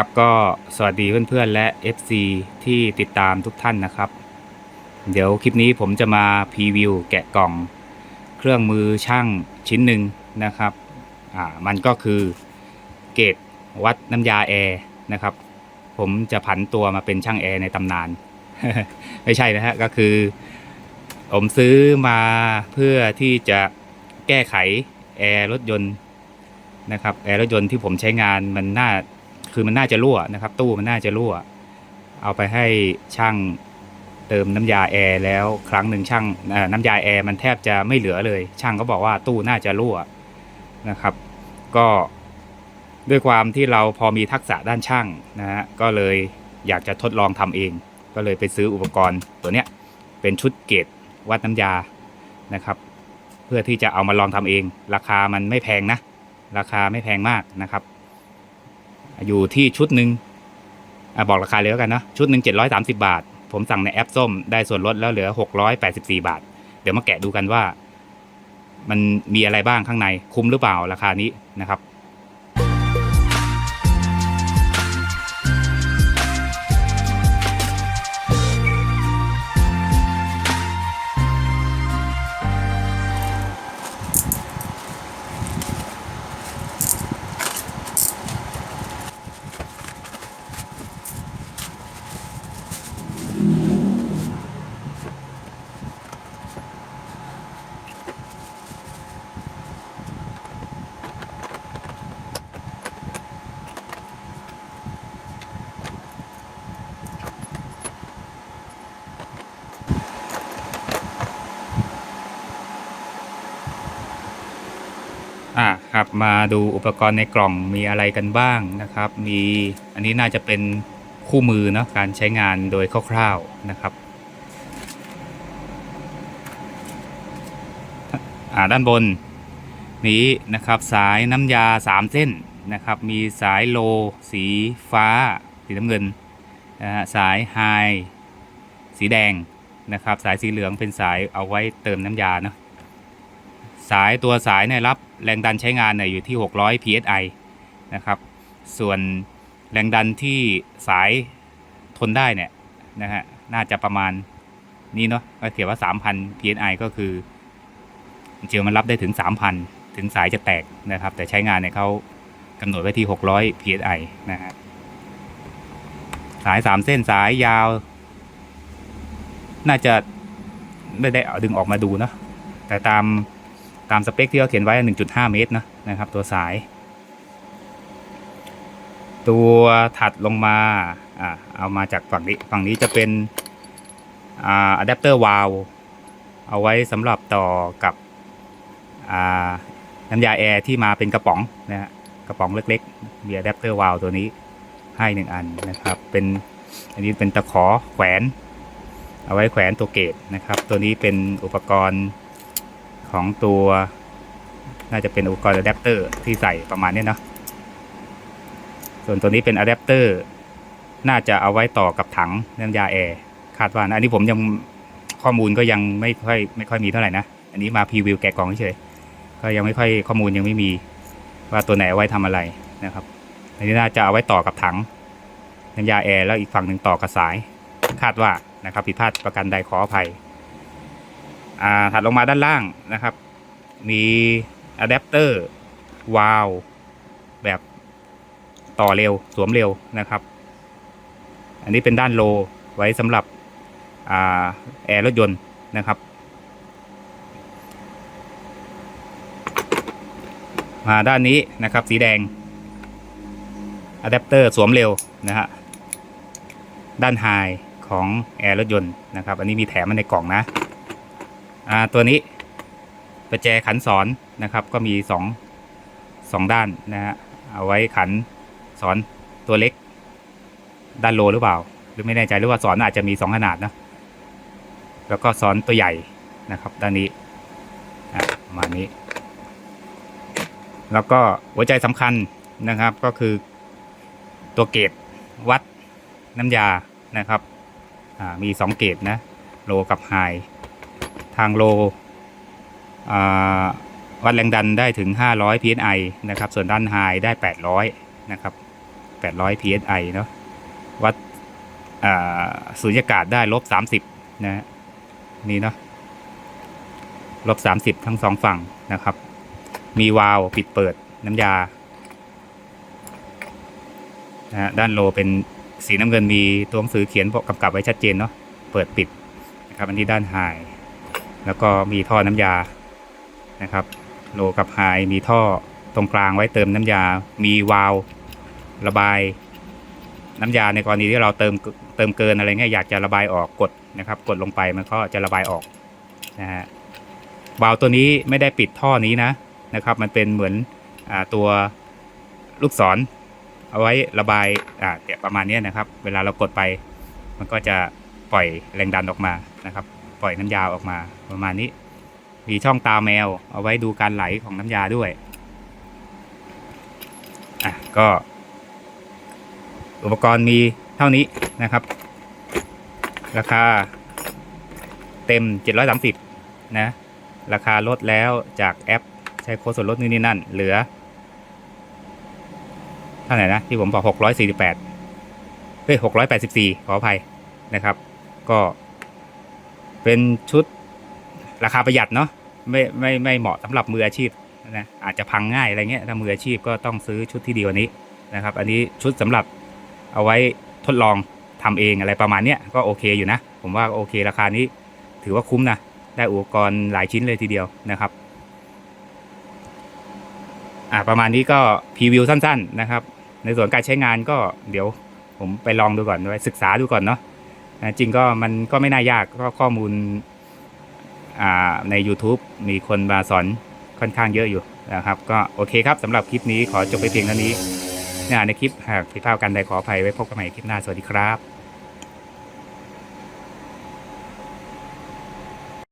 ครับก็สวัสดีเพื่อนๆและ FC ที่ติดตามทุกท่านนะครับ เดี๋ยวคลิปนี้ผมจะมาพรีวิวแกะกล่อง เครื่องมือช่างชิ้นหนึ่งนะครับอ่ามันก็คือเกจวัดน้ำยาแอร์นะครับ ผมจะผันตัวมาเป็นช่างแอร์ในตำนาน ไม่ใช่นะฮะก็คือ ผมซื้อมาเพื่อที่จะแก้ไขแอร์รถยนต์นะครับแอร์รถยนต์ที่ผมใช้งานมันน่า คือมันน่าจะรั่วนะครับ ตู้มันน่าจะรั่ว เอาไปให้ช่างเติมน้ำยาแอร์แล้วครั้งหนึ่งช่างน้ำยาแอร์มันแทบจะไม่เหลือเลย ช่างก็บอกว่าตู้น่าจะรั่วนะครับ ก็ด้วยความที่เราพอมีทักษะด้านช่างนะฮะก็เลยอยากจะทดลองทำเอง ก็เลยไปซื้ออุปกรณ์ตัวเนี้ยเป็นชุดเกจวัดน้ำยานะครับ เพื่อที่จะเอามาลองทำเอง ราคามันไม่แพงนะ ราคาไม่แพงมากนะครับ อยู่ที่ชุดหนึ่งอบอกราคาเลยแล้วกันนะชุดหนึ่งเจ็ดร้อยสามสิบาท ผมสั่งในแอปส้มได้ส่วนลดแล้วเหลือหกร้อยแปดสิบสี่บาท เดี๋ยวมาแกะดูกันว่า มันมีอะไรบ้างข้างในคุ้มหรือเปล่าราคานี้นะครับ ครับ มาดูอุปกรณ์ในกล่องมีอะไรกันบ้างนะครับ มีอันนี้น่าจะเป็นคู่มือเนาะการใช้งานโดยคร่าวๆนะครับอ่าด้านบนนี้นะครับสายน้ำยา 3 เส้นนะครับ มีสายโล สีฟ้า สีน้ำเงินนะฮะสายไฮสีแดงนะครับ สายสีเหลืองเป็นสายเอาไว้เติมน้ำยาเนาะ สายตัวสายเนี่ยรับแรงดันใช้งานเนี่ยอยู่ที่ 600 psi นะครับส่วนแรงดันที่สายทนได้เนี่ยนะฮะน่าจะประมาณนี้เนาะก็เขียนว่า 3,000 psi ก็คือจริงๆมันรับได้ถึง 3,000 ถึงสายจะแตกนะครับ แต่ใช้งานเนี่ยเขากำหนดไว้ที่ 600 psi นะฮะสาย 3 เส้นสายยาว น่าจะไม่ได้เอาดึงออกมาดูเนาะแต่ตาม ตามสเปคที่เขาเขียนไว้ 1.5 เมตรนะนะครับ ตัวสาย ตัวถัดลงมาอ่าเอามาจากฝั่งนี้ฝั่งนี้จะเป็นอ่าอะแดปเตอร์วาลเอาไว้สำหรับต่อกับอ่าน้ำยาแอร์ที่มาเป็นกระป๋องนะฮะกระป๋องเล็กๆ มีอะแดปเตอร์วาลตัวนี้ให้หนึ่งอันนะครับ เป็นอันนี้เป็นตะขอแขวน เอาไว้แขวนตัวเกตนะครับ ตัวนี้เป็นอุปกรณ์ ของตัว น่าจะเป็นอุปกรณ์อะแดปเตอร์ที่ใส่ประมาณนี้เนาะส่วนตัวนี้เป็นอะแดปเตอร์น่าจะเอาไว้ต่อกับถังน้ำยาแอร์คาดว่านะอันนี้ผมยังข้อมูลก็ยังไม่ค่อยไม่ค่อยมีเท่าไหร่นะ อันนี้มาพรีวิวแกะกล่องเฉยก็ยังไม่ค่อยข้อมูลยังไม่มีว่าตัวไหนเอาไว้ทำอะไรนะครับ อันนี้น่าจะเอาไว้ต่อกับถังน้ำยาแอร์แล้วอีกฝั่งหนึ่งต่อกับสาย คาดว่านะครับผิดพลาดประกันใดขออภัย อ่าถัดลงมาด้านล่างนะครับ มีอะแดปเตอร์วาลแบบต่อเร็วสวมเร็วนะครับ อันนี้เป็นด้านโลไว้สำหรับอแอร์รถยนต์นะครับ มาด้านนี้นะครับสีแดงอะแดปเตอร์สวมเร็วนะฮะด้านไฮของแอร์รถยนต์นะครับ อันนี้มีแถมมาในกล่องนะ อ่าตัวนี้ประแจขันสอนนะครับ ก็มีสองสองด้านนะฮะเอาไว้ขันสอนตัวเล็ก ด้านโลหรือเปล่า หรือไม่แน่ใจหรือว่าสอนอาจจะมีสองขนาดนะแล้วก็สอนตัวใหญ่นะครับ ด้านนี้อะประมาณนี้ แล้วก็หัวใจสำคัญนะครับก็คือตัวเกจวัดน้ำยานะครับอ่ามีสองเกจนะ โลกับไฮ ทางโลวัดแรงดันได้ถึง 500 psi นะครับ ส่วนด้านไฮได้ 800 นะครับ 800 psi เนาะ วัดสุญญากาศได้ลบ 30นะฮะนี่เนาะ ลบ 30 ทั้งสองฝั่งนะครับ มีวาล์วปิดเปิดน้ำยา นะด้านโลเป็นสีน้ำเงินมีตัวหนังสือเขียนกำกับไว้ชัดเจนเนาะ เปิดปิดนะครับ อันนี้ด้านไฮ แล้วก็มีท่อน้ำยานะครับโลกับไฮมีท่อตรงกลางไว้เติมน้ำยา มีวาล์วระบายน้ำยาในกรณีที่เราเติมเติมเกินอะไรเงี้ยอยากจะระบายออกกดนะครับ กดลงไปมันก็จะระบายออกนะฮะวาล์วตัวนี้ไม่ได้ปิดท่อนี้นะนะครับ มันเป็นเหมือนอตัวลูกศร เอาไว้ระบายอ่าเนี่ยประมาณเนี้ยนะครับ เวลาเรากดไป มันก็จะปล่อยแรงดันออกมานะครับ ปล่อยน้ำยาออกมาประมาณนี้ มีช่องตาแมว เอาไว้ดูการไหลของน้ำยาด้วยอะก็ อุปกรณ์มีเท่านี้นะครับ ราคาเต็ม 730 นะ ราคาลดแล้วจากแอปใช้โค้ดส่วนลดนี่นี่นั่น เหลือ เท่าไหร่นะ ที่ผมบอก 648เฮ้ย684 ขออภัยนะครับ ก็ เป็นชุดราคาประหยัดเนาะไม่ไม่ไม่เหมาะสำหรับมืออาชีพนะอาจจะพังง่ายอะไรเงี้ยถ้ามืออาชีพก็ต้องซื้อชุดที่ดีกว่านี้นะครับ อันนี้ชุดสำหรับเอาไว้ทดลองทำเองอะไรประมาณเนี้ยก็โอเคอยู่นะ ผมว่าโอเคราคานี้ถือว่าคุ้มนะได้อุปกรณ์หลายชิ้นเลยทีเดียวนะครับอ่าประมาณนี้ก็พรีวิวสั้น ๆนะครับ ในส่วนการใช้งานก็เดี๋ยวผมไปลองดูก่อนไปศึกษาดูก่อนเนาะ จริงก็มันก็ไม่น่ายากก็ข้อมูลใน YouTube มีคนมาสอนค่อนข้างเยอะอยู่นะครับ ก็โอเคครับสำหรับคลิปนี้ขอจบไปเพียงเท่านี้ในคลิปหากผิดพลาดกันใดขออภัยไว้พบกันใหม่คลิปหน้าสวัสดีครับ